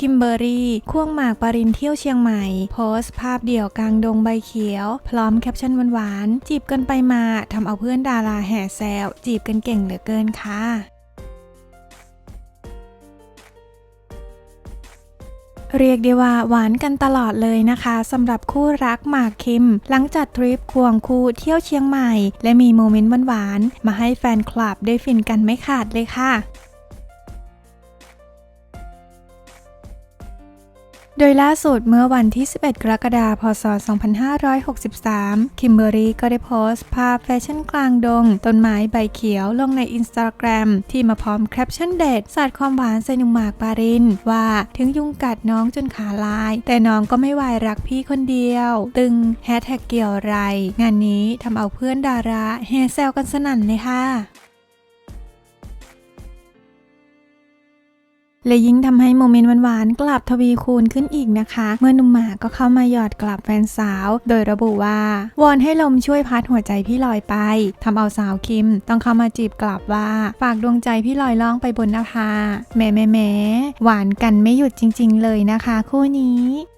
คิมเบอรี่ ควงหมากปรินเที่ยวเชียงใหม่ โพสต์ภาพเดี่ยวกลางดงใบเขียว พร้อมแคปชั่นหวานๆ จีบกันไปมาทำเอาเพื่อนดาราแห่แซว จีบกันเก่งเหลือเกินค่ะเรียกได้ว่าหวานกันตลอดเลยนะคะสำหรับคู่รักหมากคิม หลังจัดทริปควงคู่เที่ยวเชียงใหม่ และมีโมเมนต์หวานๆมาให้แฟนคลับได้ฟินกันไม่ขาดเลยค่ะ โดยล่าสุดเมื่อวันที่ 11 กรกฎาคม พศ 2563 คิมเบอรี่ก็ได้โพสต์ ภาพแฟชั่นกลางดง ต้นไม้ใบเขียวลงในอินสตาแกรมที่มาพร้อมแคปชั่นเด็ดสาดความหวานใส่หนุ่มหมากปาริน ว่าถึงยุงกัดน้องจนขาลาย แต่น้องก็ไม่วายรักพี่คนเดียว ตึงแฮชแท็กเกี่ยวไร งานนี้ทำเอาเพื่อนดาราแห่แซวกันสนั่นเลยค่ะ และยิ่งทำให้โมเมนต์หวานๆกลับทวีคูณขึ้นอีกนะคะ เมื่อนุ่มหมากก็เข้ามาหยอดกลับแฟนสาว โดยระบุว่าวอนให้ลมช่วยพัดหัวใจพี่ลอยไปทำเอาสาวคิม ต้องเข้ามาจีบกลับว่าฝากดวงใจพี่ลอยล่องไปบนนภาแหม่แหม่แหม่หวานกันไม่หยุดจริง ๆ เลยนะคะ คู่นี้